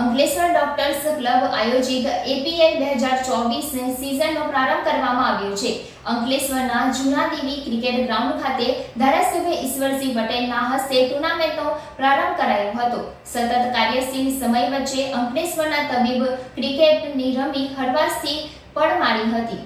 Ankleshwar doctors club આયોજિત APL બે હજાર ચોવીસ સિઝનનો પ્રારંભ કરવામાં આવ્યો છે. અંકલેશ્વરના જૂના દેવી ક્રિકેટ ગ્રાઉન્ડ ખાતે ધારાસભ્ય ઈશ્વરસિંહ પટેલના હસ્તે ટુર્નામેન્ટનો પ્રારંભ કરાયો હતો. સતત કાર્યશીલ સમય વચ્ચે અંકલેશ્વરના તબીબ ક્રિકેટની રમી હળવાશથી પડ મારી હતી.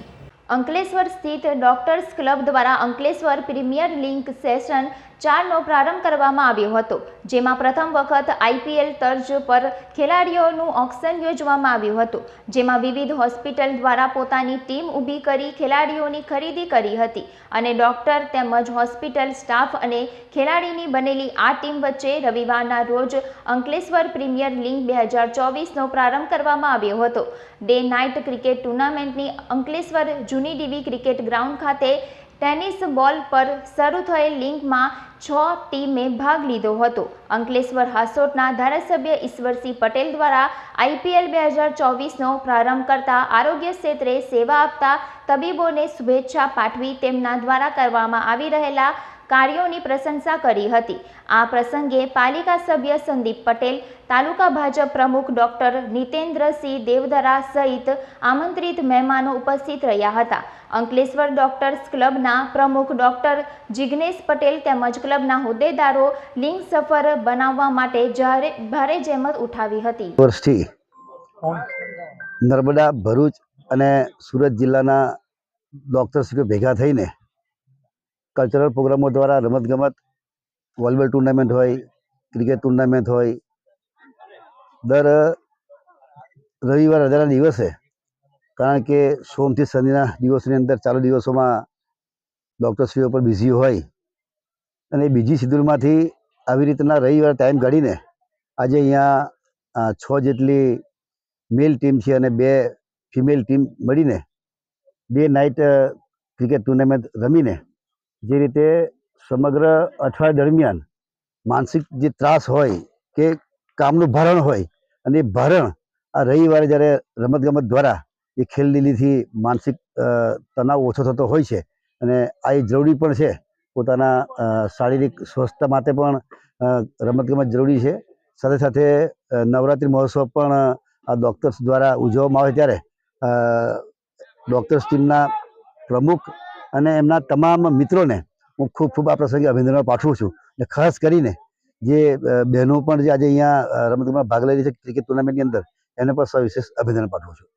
અંકલેશ્વર સ્થિત ડોક્ટર્સ ક્લબ દ્વારા અંકલેશ્વર પ્રીમિયર લીગ સેશન ચારનો પ્રારંભ કરવામાં આવ્યો હતો, જેમાં પ્રથમ વખત આઈપીએલ તર્જ પર ખેલાડીઓનું ઓક્શન યોજવામાં આવ્યું હતું, જેમાં વિવિધ હોસ્પિટલ દ્વારા પોતાની ટીમ ઊભી કરી ખેલાડીઓની ખરીદી કરી હતી અને ડોક્ટર તેમજ હોસ્પિટલ સ્ટાફ અને ખેલાડીની બનેલી આ ટીમ વચ્ચે રવિવારના રોજ અંકલેશ્વર પ્રીમિયર લીગ બે હજાર ચોવીસનો પ્રારંભ કરવામાં આવ્યો હતો. ડે નાઇટ ક્રિકેટ ટુર્નામેન્ટની અંકલેશ્વર જૂની ડીવી ક્રિકેટ ગ્રાઉન્ડ ખાતે ટેનિસ બોલ પર શરૂ થયેલ લીગમાં છ ટીમે ભાગ લીધો હતો. અંકલેશ્વર હાસોટના ધારાસભ્ય ઈશ્વરસિંહ પટેલ દ્વારા આઈપીએલ બે હજાર ચોવીસનો પ્રારંભ કરતા આરોગ્ય ક્ષેત્રે સેવા આપતા તબીબોને શુભેચ્છા પાઠવી તેમના દ્વારા કરવામાં આવી રહેલા કાર્યોની પ્રશંસા કરી હતી. આ પ્રસંગે પાલિકા સભ્ય સંદીપ પટેલ, તાલુકા ભાજપ પ્રમુખ ડોક્ટર નિતેન્દ્રસિંહ દેવધરા સહિત આમંત્રિત મહેમાનો ઉપસ્થિત રહ્યા હતા. અંકલેશ્વર ડોક્ટર્સ ક્લબના પ્રમુખ ડોક્ટર જિગ્નેશ પટેલ તેમજ ક્લબના હોદ્દેદારો લિંગ સફર બનાવવા માટે જારે, ભારે જહેમત ઉઠાવી હતી. વર્ષથી નર્મદા, ભરૂચ અને સુરત જિલ્લાના ડૉક્ટરશ્રીઓ ભેગા થઈને કલ્ચરલ પ્રોગ્રામો દ્વારા રમતગમત વોલીબોલ ટુર્નામેન્ટ હોય ક્રિકેટ ટુર્નામેન્ટ હોય, દર રવિવાર રજાના દિવસે, કારણ કે સોમથી શનિના દિવસોની અંદર ચાલુ દિવસોમાં ડૉક્ટરશ્રીઓ પર બિઝી હોય અને બીજી શિડ્યુલમાંથી આવી રીતના રવિવાર ટાઈમ કાઢીને આજે અહીંયા છ જેટલી મેલ ટીમ છે અને બે ફિમેલ ટીમ મળીને ડે નાઇટ ક્રિકેટ ટુર્નામેન્ટ રમીને જે રીતે સમગ્ર અઠવાડિયા દરમિયાન માનસિક જે ત્રાસ હોય કે કામનું ભારણ હોય અને એ ભારણ આ રવિવારે જ્યારે રમતગમત દ્વારા એ ખેલદિલીથી માનસિક તણાવ ઓછો થતો હોય છે અને આ એ જરૂરી પણ છે. પોતાના શારીરિક સ્વસ્થતા માટે પણ રમતગમત જરૂરી છે. સાથે સાથે નવરાત્રિ મહોત્સવ પણ આ ડૉક્ટર્સ દ્વારા ઉજવવામાં આવે ત્યારે ડૉક્ટર્સ ટીમના પ્રમુખ અને એમના તમામ મિત્રોને હું ખૂબ ખૂબ આ પ્રસંગે અભિનંદન પાઠવું છું. અને ખાસ કરીને જે બહેનો પણ જે આજે અહીંયા રમતગમતમાં ભાગ લઈ રહી છે ક્રિકેટ ટુર્નામેન્ટની અંદર, એને પણ સવિશેષ અભિનંદન પાઠવું છું.